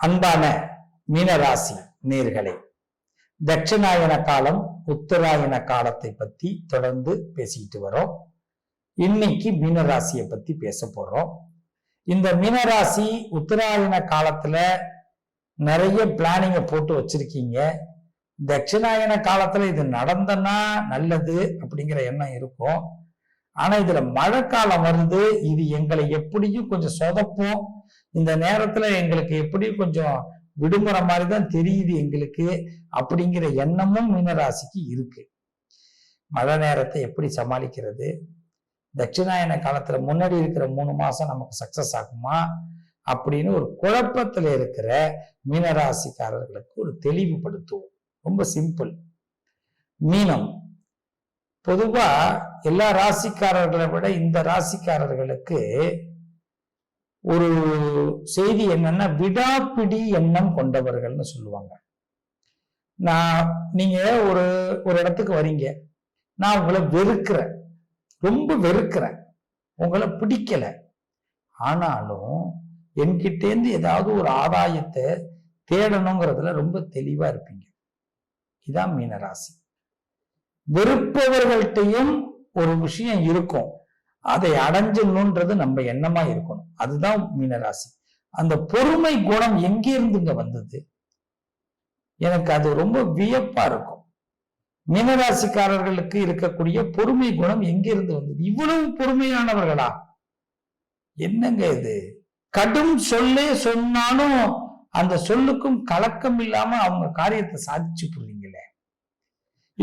அன்பான மீனராசி நேர்களே தட்சிணாயன காலம் உத்தராயண காலத்தை பத்தி தொடர்ந்து பேசிக்கிட்டு வரோம். இன்னைக்கு மீனராசியை பத்தி பேச போறோம். இந்த மீனராசி உத்தராயண காலத்துல நிறைய பிளானிங்க போட்டு வச்சிருக்கீங்க. தட்சிணாயன காலத்துல இது நடந்தனா நல்லது அப்படிங்கிற எண்ணம் இருக்கும். ஆனா இதுல மழை காலம் வருது. இது எங்களை எப்படியும் கொஞ்சம் சொதப்போம். இந்த நேரத்துல எங்களுக்கு எப்படி கொஞ்சம் விடுமுறை மாதிரி தான் தெரியுது எங்களுக்கு அப்படிங்கிற எண்ணமும் மீனராசிக்கு இருக்கு. மழை நேரத்தை எப்படி சமாளிக்கிறது? தட்சிணாயன காலத்துல முன்னாடி இருக்கிற மூணு மாசம் நமக்கு சக்சஸ் ஆகுமா? அப்படின்னு ஒரு குழப்பத்துல இருக்கிற மீனராசிக்காரர்களுக்கு ஒரு தெளிவுபடுத்துவோம். ரொம்ப சிம்பிள் மீனம். பொதுவா எல்லா ராசிக்காரர்களை விட இந்த ராசிக்காரர்களுக்கு ஒரு செய்தி என்னன்னா விடாப்பிடி எண்ணம் கொண்டவர்கள்னு சொல்லுவாங்க. நான் நீங்க ஒரு ஒரு இடத்துக்கு வரீங்க நான் உங்களை வெறுக்கிறேன். ரொம்ப வெறுக்கிறேன். உங்களை பிடிக்கல. ஆனாலும் என்கிட்டேருந்து ஏதாவது ஒரு ஆதாயத்தை தேடணுங்கிறதுல ரொம்ப தெளிவா இருப்பீங்க. இதான் மீனராசி. வெறுப்பவர்கள்ட்டையும் ஒரு விஷயம் இருக்கும். அதை அடைஞ்சிடணுன்றது நம்ம எண்ணமா இருக்கணும். அதுதான் மீனராசி. அந்த பொறுமை குணம் எங்கிருந்துங்க வந்தது? எனக்கு அது ரொம்ப வியப்பா இருக்கும். மீனராசிக்காரர்களுக்கு இருக்கக்கூடிய பொறுமை குணம் எங்கிருந்து வந்தது? இவ்வளவு பொறுமையானவர்களா? என்னங்க இது? கடும் சொல்லே சொன்னாலும் அந்த சொல்லுக்கும் கலக்கம் இல்லாம அவங்க காரியத்தை சாதிச்சு போடுறீங்களே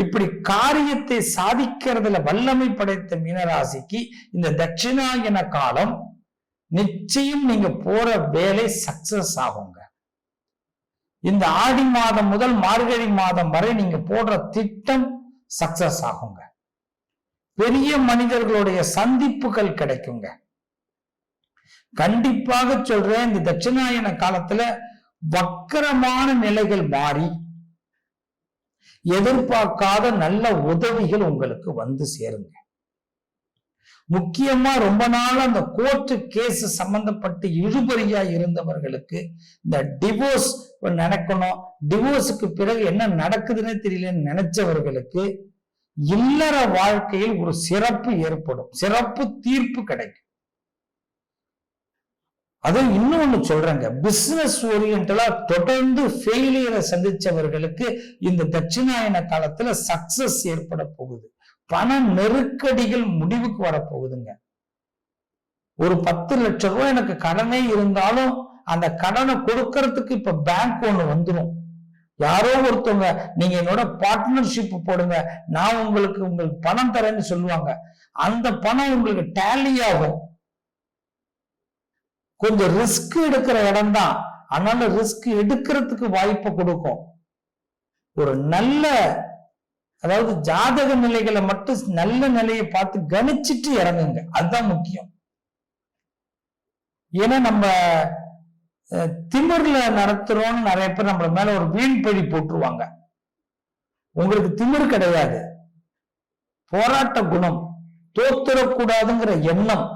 இப்படி காரியத்தை சாதிக்கிறதுல வல்லமை படைத்த மீனராசிக்கு இந்த தட்சிணாயன காலம் நிச்சயம் நீங்க போற வேலை சக்சஸ் ஆகுங்க. இந்த ஆடி மாதம் முதல் மார்கழி மாதம் வரை நீங்க போடுற திட்டம் சக்சஸ் ஆகுங்க. பெரிய மனிதர்களுடைய சந்திப்புகள் கிடைக்குங்க. கண்டிப்பாக சொல்றேன் இந்த தட்சிணாயன காலத்துல வக்கரமான நிலைகள் மாறி எதிர்பார்க்காத நல்ல உதவிகள் உங்களுக்கு வந்து சேருங்க. முக்கியமா ரொம்ப நாள் அந்த கோர்ட்டு கேஸ் சம்பந்தப்பட்டு இழுபறியா இருந்தவர்களுக்கு இந்த டிவோர்ஸ் நடக்கணும். டிவோர்ஸுக்கு பிறகு என்ன நடக்குதுன்னு தெரியலன்னு நினைச்சவர்களுக்கு இல்லற வாழ்க்கையில் ஒரு சிறப்பு ஏற்படும். சிறப்பு தீர்ப்பு கிடைக்கும். அதுவும் இன்னொன்னு சொல்றேங்க. பிசினஸ் ஓரியன்டலா தொடர்ந்து ஃபெயிலியரை சந்திச்சவர்களுக்கு இந்த தட்சிணாயன காலத்துல சக்சஸ் ஏற்பட போகுது. பண நெருக்கடிகள் முடிவுக்கு வரப்போகுதுங்க ஒரு பத்து லட்சம் ரூபாய் எனக்கு கடனே இருந்தாலும் அந்த கடனை கொடுக்கறதுக்கு இப்ப பேங்க் ஒண்ணு வந்துடும் யாரோ ஒருத்தவங்க நீங்க என்னோட பார்ட்னர்ஷிப் போடுங்க. நான் உங்களுக்கு உங்களுக்கு பணம் தரேன்னு சொல்லுவாங்க. அந்த பணம் உங்களுக்கு டேலி ஆகும். கொஞ்சம் ரிஸ்க் எடுக்கிற இடம் தான் அதனால ரிஸ்க் எடுக்கிறதுக்கு வாய்ப்பை கொடுக்கும். ஒரு நல்ல அதாவது ஜாதக நிலைகளை மட்டும் நல்ல நிலையை பார்த்து கணிச்சிட்டு இறங்குங்க. அதுதான் முக்கியம். ஏன்னா நம்ம திமிர்ல நடத்துறோம்னு நிறைய பேர் நம்மள மேல ஒரு வீண் பழி போட்டுருவாங்க. உங்களுக்கு திமிர் கிடையாது. போராட்ட குணம் தோத்துறக்கூடாதுங்கிற எண்ணம்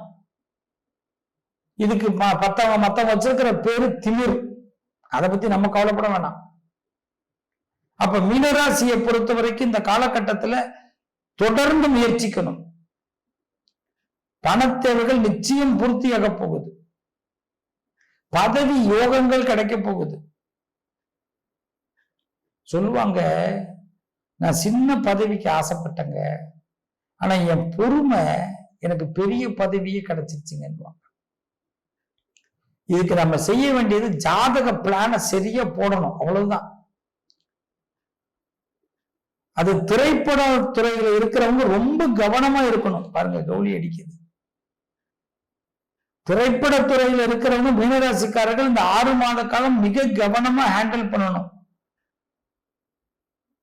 இதுக்கு பத்தவங்க மத்தவங்க வச்சிருக்கிற பேரு திமிர். அதை பத்தி நம்ம கவலைப்பட வேணாம். அப்ப மீனராசியை பொறுத்த வரைக்கும் இந்த காலகட்டத்துல தொடர்ந்து முயற்சிக்கணும். பணத்தேவைகள் நிச்சயம் பூர்த்தியாக போகுது. பதவி யோகங்கள் கிடைக்க போகுது. சொல்லுவாங்க நான் சின்ன பதவிக்கு ஆசைப்பட்டேங்க. ஆனா என் பொறுமை எனக்கு பெரிய பதவியே கிடைச்சிருச்சுங்கன்னுவாங்க. இதுக்கு நம்ம செய்ய வேண்டியது ஜாதக பிளான சரியா போடணும். அவ்வளவுதான். அது திரைப்பட துறையில இருக்கிறவங்க ரொம்ப கவனமா இருக்கணும். பாருங்க கவுளி அடிக்குது. திரைப்பட துறையில இருக்கிறவங்க மீனராசிக்காரர்கள் இந்த ஆறு மாத காலம் மிக கவனமா ஹேண்டில் பண்ணணும்.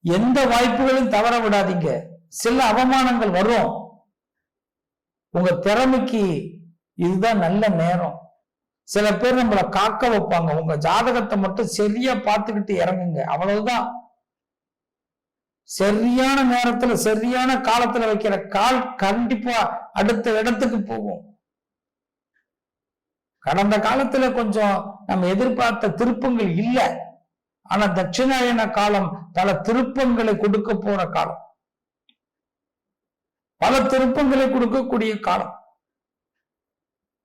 எந்த வாய்ப்புகளும் தவற விடாதீங்க. சில அவமானங்கள் வரும். உங்க திறமைக்கு இதுதான் நல்ல நேரம். சில பேர் நம்மளை காக்க வைப்பாங்க. உங்க ஜாதகத்தை மட்டும் சரியா பார்த்துக்கிட்டு இறங்குங்க. அவ்வளவுதான். சரியான நேரத்துல சரியான காலத்துல வைக்கிற கால் கண்டிப்பா அடுத்த இடத்துக்கு போகும். கடந்த காலத்துல கொஞ்சம் நம்ம எதிர்பார்த்த திருப்பங்கள் இல்ல. ஆனா தட்சிணாயன காலம் பல திருப்பங்களை கொடுக்க போற காலம். பல திருப்பங்களை கொடுக்கக்கூடிய காலம்.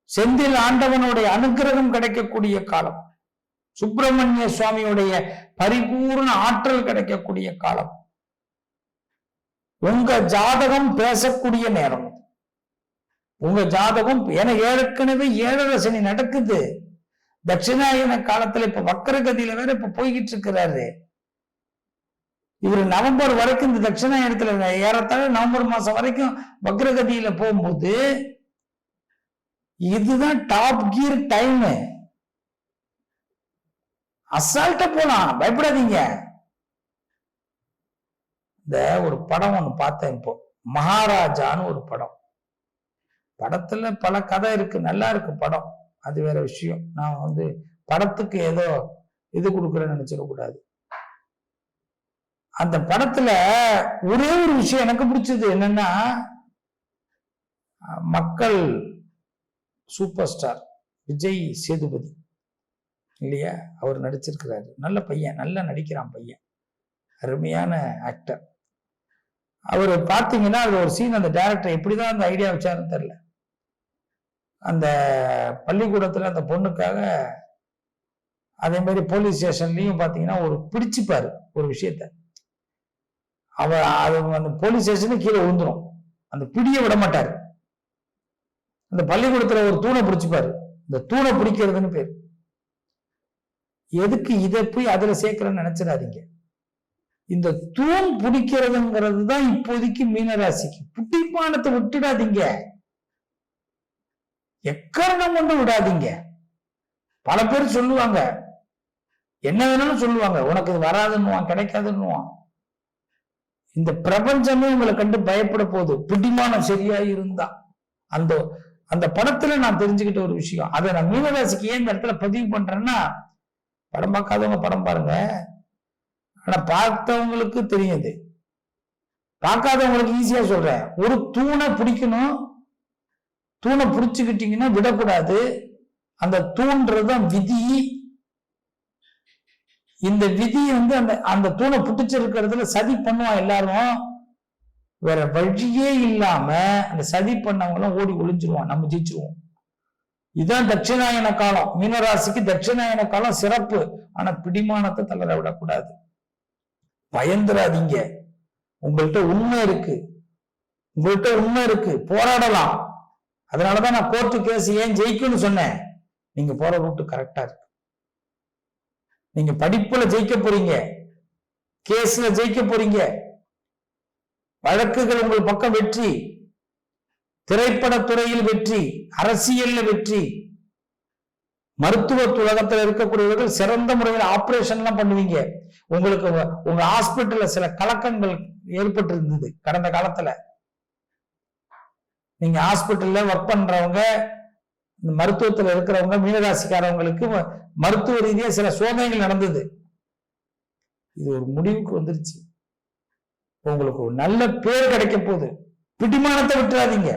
செந்தில் ஆண்டவனுடைய அனுக்கிரகம் கிடைக்கக்கூடிய காலம். சுப்பிரமணிய சுவாமியுடைய பரிபூர்ண ஆற்றல் கிடைக்கக்கூடிய காலம். உங்க ஜாதகம் பேசக்கூடிய நேரம். உங்க ஜாதகம் என ஏற்கனவே ஏழரசனி நடக்குது. தட்சிணாயன காலத்துல இப்ப வக்கரகதியில வேற இப்ப போய்கிட்டு இருக்கிறாரு இவர் நவம்பர் வரைக்கும் இந்த தட்சிணாயனத்துல ஏறத்தாழ நவம்பர் மாசம் வரைக்கும் வக்ரகதியில போகும்போது இதுதான் டாப் கியர் டைம் அசால்ட்டா போலாம் பயப்படாதீங்க. இந்த ஒரு படம் ஒன்று பார்த்தேன் இப்போ. மகாராஜான்னு ஒரு படம். படத்துல பல கதை இருக்கு நல்லா இருக்கு படம். அது வேற விஷயம். நான் வந்து படத்துக்கு ஏதோ இது கொடுக்குறேன்னு நினைச்சிடக்கூடாது. அந்த படத்துல ஒரே ஒரு விஷயம் எனக்கு பிடிச்சது என்னன்னா மக்கள் சூப்பர் ஸ்டார் விஜய் சேதுபதி. இல்லையா? அவர் நடிச்சிருக்கிறாரு. நல்ல பையன் நல்லா நடிக்கிறான் பையன். அருமையான ஆக்டர் அவர் பார்த்தீங்கன்னா அது ஒரு சீன் அந்த டேரக்டர் எப்படிதான் அந்த ஐடியா வச்சாருன்னு தெரில அந்த பள்ளிக்கூடத்தில் அந்த பொண்ணுக்காக அதே மாதிரி போலீஸ் ஸ்டேஷன்லையும் பார்த்தீங்கன்னா ஒரு பிடிச்சிப்பார் ஒரு விஷயத்த. அவ அது அந்த போலீஸ் ஸ்டேஷனுக்கு கீழே விழுந்துடும் அந்த பிடிய விட மாட்டார். அந்த பள்ளிக்கூடத்துல ஒரு தூணை பிடிச்சிப்பாரு. இந்த தூணை பிடிக்கிறதுன்னு பேர். எதுக்கு இதை போய் அதுல சேர்க்கிறேன்னு நினைச்சிடாதீங்க. இந்த தூண் பிடிக்கிறதுங்கிறது தான் இப்போதைக்கு மீனராசிக்கு. புட்டிப்பானத்தை விட்டுடாதீங்க. எக்கரணம் கொண்டு விடாதீங்க. பல பேர் சொல்லுவாங்க என்ன வேணாலும் சொல்லுவாங்க. உனக்கு இது வராதுன்னுவான் கிடைக்காதுன்னுவான். இந்த பிரபஞ்சமே உங்களை கண்டு பயப்பட போகுது. பிடிமானம் சரியா இருந்தா அந்த அந்த படத்துல நான் தெரிஞ்சுக்கிட்ட ஒரு விஷயம். அதை நான் மீனராசிக்கு ஏன் இந்த இடத்துல பதிவு பண்றேன்னா படம் பார்க்காதவங்க படம் பாருங்க. ஆனா பார்த்தவங்களுக்கு தெரியுது. பார்க்காதவங்களுக்கு ஈஸியா சொல்றேன். ஒரு தூணை பிடிக்கணும். தூணை பிடிச்சுக்கிட்டீங்கன்னா விடக்கூடாது. அந்த தூண்றதுதான் விதி. இந்த விதி வந்து அந்த அந்த தூணை புடிச்சிருக்கிறதுல சதி பண்ணுவான் எல்லாரும். வேற வழியே இல்லாம அந்த சதி பண்ணவங்களாம் ஓடி ஒளிஞ்சிருவான் நம்ம ஜெயிச்சிருவோம். இதுதான் தட்சிணாயன காலம். மீனராசிக்கு தட்சிணாயன காலம் சிறப்பு. ஆனா பிடிமானத்தை தளர விடக்கூடாது. பயந்துராதீங்க உங்கள்கிட்ட உண்மை இருக்கு. உங்கள்கிட்ட உண்மை இருக்கு. போராடலாம். அதனாலதான் நான் கோர்ட்டு கேஸ் ஏன் ஜெயிக்கும்னு சொன்னேன். நீங்க போற ரூட்டு கரெக்டா இருக்கு. நீங்க படிப்புல ஜெயிக்க போறீங்க. கேஸ்ல ஜெயிக்க போறீங்க. வழக்குகள் உங்கள் பக்கம் வெற்றி. திரைப்பட துறையில் வெற்றி. அரசியல்ல வெற்றி. மருத்துவ உலகத்தில் இருக்கக்கூடியவர்கள் சிறந்த முறையில் ஆப்ரேஷன் எல்லாம் பண்ணுவீங்க. உங்களுக்கு உங்க ஹாஸ்பிட்டல்ல சில கலக்கங்கள் ஏற்பட்டு இருந்தது கடந்த காலத்துல. நீங்க ஹாஸ்பிட்டல்ல ஒர்க் பண்றவங்க இந்த மருத்துவத்துல இருக்கிறவங்க மீனராசிக்காரவங்களுக்கு மருத்துவ ரீதியா சில சோதனைகள் நடந்தது. இது ஒரு முடிவுக்கு வந்துருச்சு. உங்களுக்கு நல்ல பேர் கிடைக்க போகுது பிடிமானத்தை விட்டுறாதீங்க.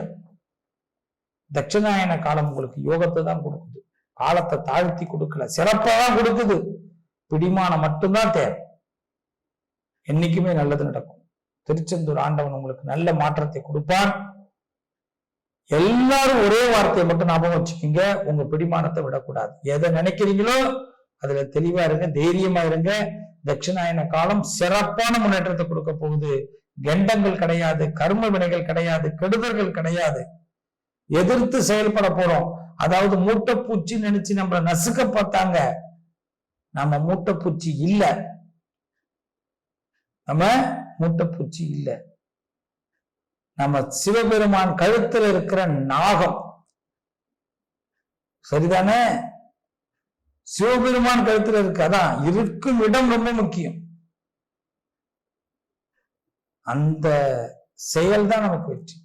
தட்சிணாயன காலம் உங்களுக்கு யோகத்தை தான் கொடுக்குது. காலத்தை தாழ்த்தி கொடுக்கல சிறப்பா தான் கொடுக்குது. பிடிமானம் மட்டும்தான் தேவை. என்னைக்குமே நல்லது நடக்கும். திருச்செந்தூர் ஆண்டவன் உங்களுக்கு நல்ல மாற்றத்தை கொடுப்பான் எல்லாரும் ஒரே வார்த்தையை மட்டும் ஞாபகம் வச்சுக்கோங்க. உங்க பிடிமானத்தை விடக்கூடாது. எதை நினைக்கிறீங்களோ அதுல தெளிவா இருங்க தைரியமா இருங்க. தட்சிணாயன காலம் சிறப்பான முன்னேற்றத்தை கொடுக்க போகுது. கெண்டங்கள் கிடையாது கர்ம வினைகள் கிடையாது கெடுதல்கள் கிடையாது. எதிர்த்து செயல்பட போறோம். அதாவது மூட்டைப்பூச்சி நினைச்சு நம்மள நசுக்க பார்த்தாங்க. நம்ம மூட்டைப்பூச்சி இல்ல. நம்ம மூட்டைப்பூச்சி இல்ல. நம்ம சிவபெருமான் கழுத்துல இருக்கிற நாகம். சரிதானே? சிவபெருமான் கருத்துல இருக்கு. அதான் இருக்கும் இடம் ரொம்ப முக்கியம். அந்த செயல் தான் நமக்கு வெற்றி.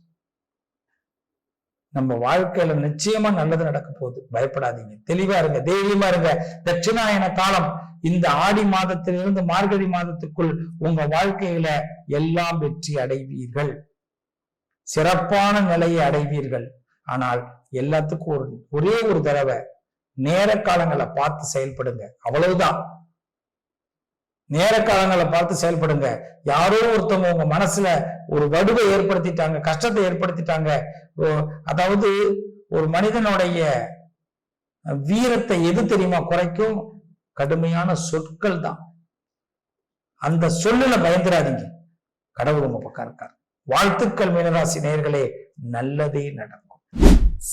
நம்ம வாழ்க்கையில நிச்சயமா நல்லது நடக்க போகுது. பயப்படாதீங்க. தெளிவா இருங்க தைரியமா இருங்க. தட்சிணாயன காலம் இந்த ஆடி மாதத்திலிருந்து மார்கழி மாதத்துக்குள் உங்க வாழ்க்கையில எல்லாம் வெற்றி அடைவீர்கள். சிறப்பான நிலையை அடைவீர்கள். ஆனால் எல்லாத்துக்கும் ஒரு ஒரே ஒரு தடவை நேர காலங்களை பார்த்து செயல்படுங்க. அவ்வளவுதான். நேர காலங்களை பார்த்து செயல்படுங்க. யாரோ ஒருத்தவங்க உங்க மனசுல ஒரு வடுவை ஏற்படுத்திட்டாங்க கஷ்டத்தை ஏற்படுத்திட்டாங்க. ஓ- அதாவது ஒரு மனிதனுடைய வீரத்தை எது தெரியுமா குறைக்கும்? கடுமையான சொற்கள் தான். அந்த சொல்லுல பயந்துராதீங்க. கடவுள் உங்க பக்கம் இருக்கார். வாழ்த்துக்கள் மீனராசி நேர்களே நல்லதே நடக்கும்.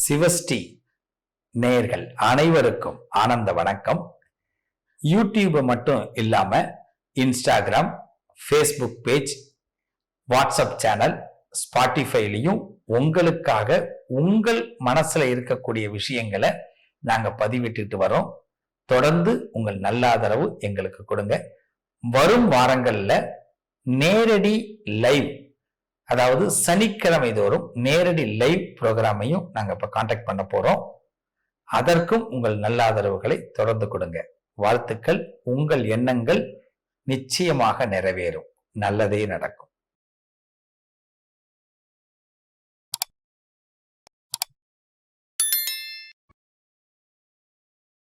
சிவஸ்ரீ. நேர்கள் அனைவருக்கும் ஆனந்த வணக்கம். யூடியூப் மட்டும் இல்லாம Instagram Facebook page WhatsApp channel ஸ்பாட்டிஃபைலையும் உங்களுக்காக உங்கள் மனசுல இருக்கக்கூடிய விஷயங்களை நாங்க பதிவிட்டுட்டு வரோம். தொடர்ந்து உங்கள் நல்ல ஆதரவு எங்களுக்கு கொடுங்க. வரும் வாரங்கள்ல நேரடி லைவ் அதாவது சனிக்கிழமை தோறும் நேரடி லைவ் ப்ரோக்ராமையும் நாங்கள் இப்போ காண்டாக்ட் பண்ண போகிறோம் அதற்கும் உங்கள் நல்ல ஆதரவுகளை தொடர்ந்து கொடுங்க. வாழ்த்துக்கள் உங்கள் எண்ணங்கள் நிச்சயமாக நிறைவேறும். நல்லதே நடக்கும்.